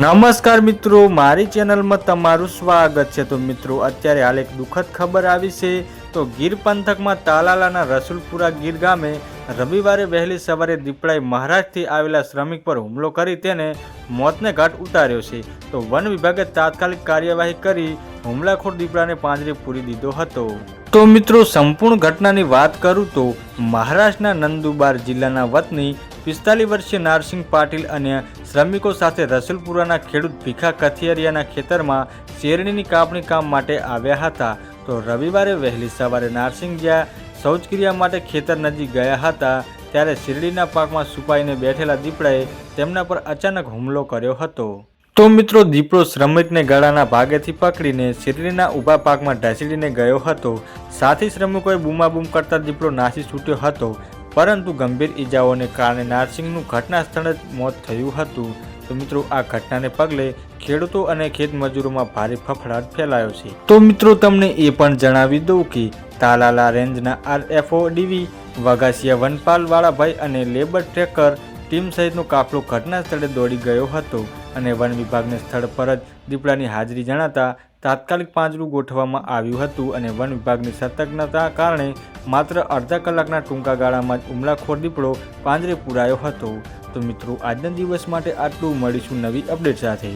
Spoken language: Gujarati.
નમસ્કાર મિત્રો, મારી ચેનલમાં તમારું સ્વાગત છે. તો મિત્રો, અત્યારે હાલ એક દુઃખદ ખબર આવી છે. તો ગીર પંથકમાં તાલાલાના રસુલપુરા ગીર ગામે રવિવારે વહેલી સવારે દીપડાએ મહારાષ્ટ્રથી આવેલા શ્રમિક પર હુમલો કરી તેને મોતને ઘાટ ઉતાર્યો છે. તો વન વિભાગે તાત્કાલિક કાર્યવાહી કરી હુમલાખોર દીપડાને પાંજરે પૂરી દીધો હતો. તો મિત્રો, સંપૂર્ણ ઘટનાની વાત કરું તો મહારાષ્ટ્રના નંદુબાર જિલ્લાના વતની પિસ્તાલીસ વર્ષીય નારસિંહ પાટીલ અને શ્રમિકો સાથે રસુલપુરાના ખેડૂત ભીખા કથિયરિયાના ખેતરમાં શેરડીની કાપણી કામ માટે આવ્યા હતા. તો રવિવારે વહેલી સવારે નારસિંહ જ્યાં શૌચક્રિયા માટે ખેતર નજીક ગયા હતા, ત્યારે શેરડીના પાકમાં સુપાઈને બેઠેલા દીપડાએ તેમના પર અચાનક હુમલો કર્યો હતો. તો મિત્રો, દીપડો શ્રમિકને ગળાના ભાગેથી પકડીને શેરડીના ઊભા પાકમાં ઢસડીને ગયો હતો. સાથી શ્રમિકોએ બૂમાબૂમ કરતા દીપડો નાસી છૂટ્યો હતો. પરંતુ ગંભીર ઈજાઓને કારણે નારસિંહનું ઘટના સ્થળે જ મોત થયું હતું. તો મિત્રો, આ ઘટનાને પગલે ખેડૂતો અને ખેતમજૂરોમાં ભારે ફફડાટ ફેલાયો છે. તો મિત્રો, તમને એ પણ જણાવી દઉં કે તાલાલા રેન્જના આરએફઓ ડીવી વગાસિયા વનપાલ વાળાભાઈ અને લેબર ટ્રેકર ટીમ સહિતનો કાફલો ઘટના સ્થળે દોડી ગયો હતો અને વન વિભાગને સ્થળ પર જ દીપડાની હાજરી જણાતા તાત્કાલિક પાંજરું ગોઠવવામાં આવ્યું હતું અને વન વિભાગની સતર્કતા કારણે માત્ર અડધા કલાકના ટૂંકા ગાળામાં જ હુમલાખોર દીપડો પાંજરે પુરાયો હતો. તો મિત્રો, આજના દિવસ માટે આટલું. મળીશું નવી અપડેટ સાથે.